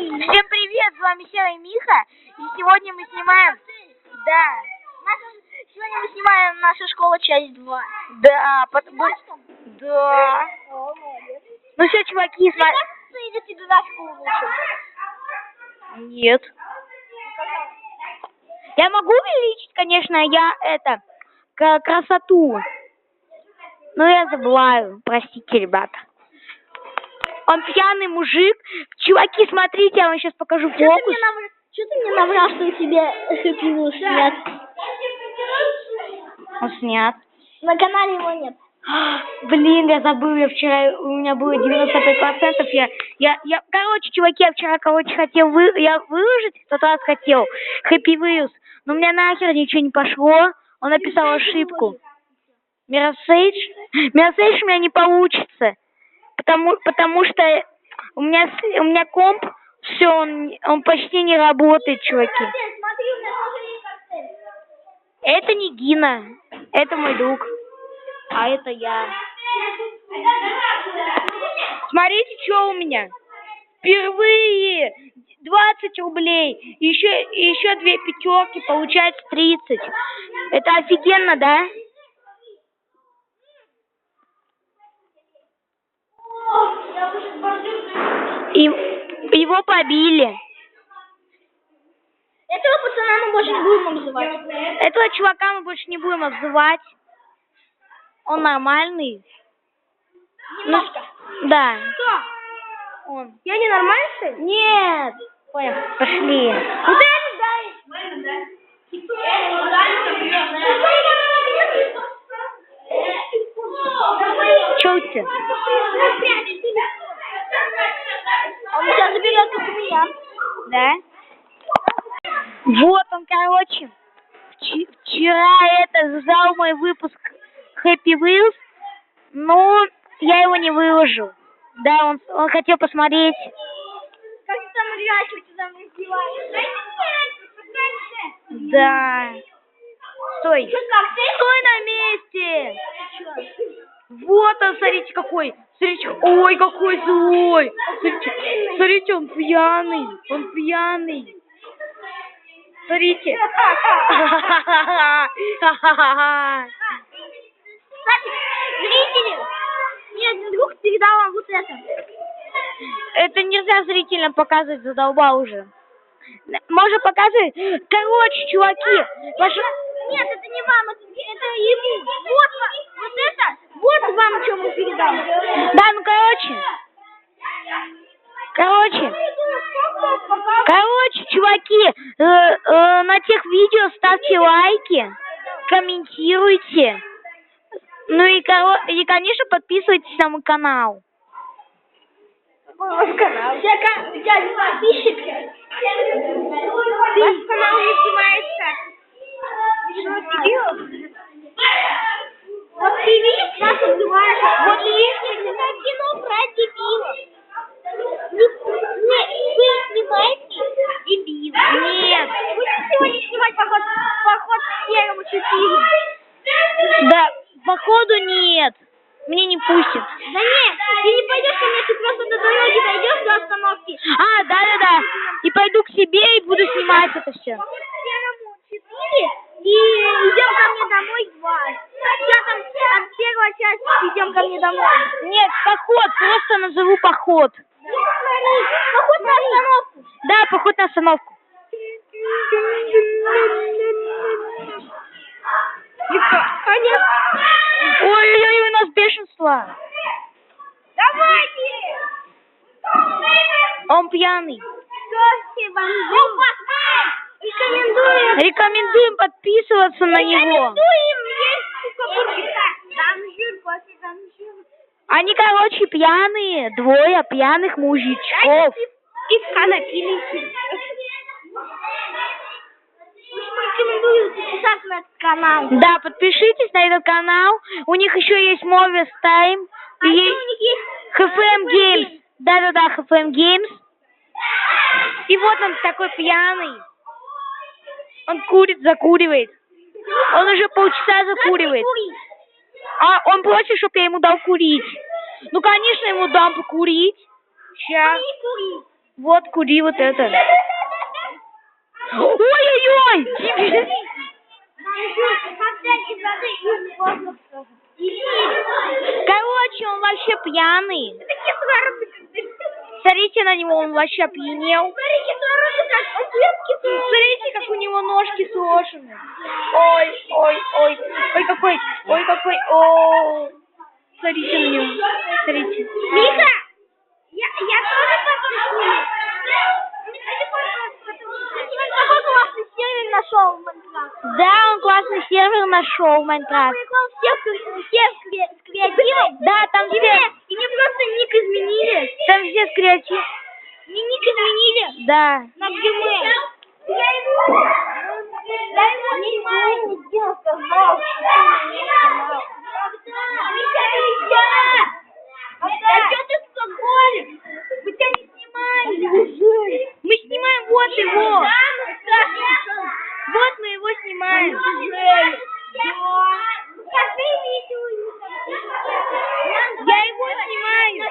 Всем привет, с вами Сера и Миха. И сегодня мы снимаем... Да. Сегодня мы снимаем наша школа часть 2. Да, потому... Да. Ну все, чуваки, смотри... школу? Нет. Я могу увеличить, конечно, я это, красоту. Но я забываю, простите, ребята. Он пьяный мужик. Чуваки, смотрите, я вам сейчас покажу фокус. Что ты мне наврал, что у тебя Хэппи Вилл снят? Он снят. На канале его нет. Блин, я забыл, я вчера, у меня было 95%, я, я, я, короче, чуваки, я вчера, короче, хотел, вы, я выложить, в тот раз хотел, Happy Wheels, но у меня нахер ничего не пошло, он написал ошибку. Миросейдж? Миросейдж у меня не получится, потому, потому что у меня, у меня комп, все, он, он почти не работает, чуваки. Это не Гина, это мой друг, а это я. Смотрите, что у меня. Впервые 20 рублей. Еще, еще две пятерки, получается 30. Это офигенно, да? И его побили. Этого пацана мы больше не будем обзывать. Этого чувака мы больше не будем обзывать. Он нормальный. Немножко. Да. Кто? Он. Я не нормальный? Нет. Понял. Пошли. Ну ты это дай. Че у тебя? Он сейчас заберет, как у меня. Да? Вот он, короче. вч- Вчера это сдал мой выпуск Happy Wheels, но я его не выложил. Да, он, он хотел посмотреть. Как ты там издеваешься? Да. Стой. Стой на месте. Вот он, смотрите, какой. Смотрите, ой, какой злой. Смотрите, смотрите, он пьяный. Он пьяный. Смотрите. Кстати, зрители, мне один друг передал вам вот это. Это нельзя зрителям показывать, задолбал уже. Можно показывать? Короче, чуваки, ваши... Нет, это не вам, это, это ему. Вот, вот это, вот вам, мы передали. Да, ну короче. Короче. Короче, чуваки, э, э, на тех видео ставьте лайки, комментируйте. Ну и, и, конечно, подписывайтесь на мой канал. Какой у вас канал? У тебя, у тебя подписчик? Ваш канал не снимается. Что, дебил? Вот ты видишь, нас убиваешь. Вот видишь, это кино про дебилов. Не, вы снимаете дебилов. Нет. Будете сегодня снимать поход, поход к серому 4? Да, походу нет. Мне не пустят. Да нет, ты не пойдешь ко мне, ты просто до дороги дойдешь до остановки. А, да-да-да. И пойду к себе и буду снимать это все. Поход к серому 4 и идем ко мне домой 2. Я там, там первая часть, идем ко мне домой. Нет, поход, просто назову поход. Поход на остановку. Да, поход на остановку. Конец. Ой-ой-ой, у нас бешенство. Давайте. Он пьяный. Рекомендуем подписываться на него. Они, короче, пьяные. Двое пьяных мужичков. Пивка напились. Рекомендую подписаться на этот канал. Да, подпишитесь на этот канал. У них еще есть Movies Time. А И них есть HFM Games. Да-да-да, HFM Games. И вот он такой пьяный. Он курит, закуривает. Он уже полчаса закуривает. А он просит, чтобы я ему дал курить. Ну, конечно, ему дам покурить. Сейчас. Вот кури вот это. Ой-ой-ой! Короче, он вообще пьяный. Смотрите на него, он вообще опьянел. Него ножки сложены. Ой, ой, ой. Ой, какой, ой, какой, о. Смотрите на него. Смотрите. Миха, я, я тоже потом сниму. Какой классный сервер нашел в Майнкрафт. Да, он классный сервер нашел в Майнкрафт. Да, там все, и мне просто ник изменили. там все с креатив. Мне ник изменили. Да. На канал, шестый мне канал. Михаил, Да что ты скоколик? Мы тебя не снимали. Мы снимаем вот его. Вот мы его снимаем. Я его снимаю.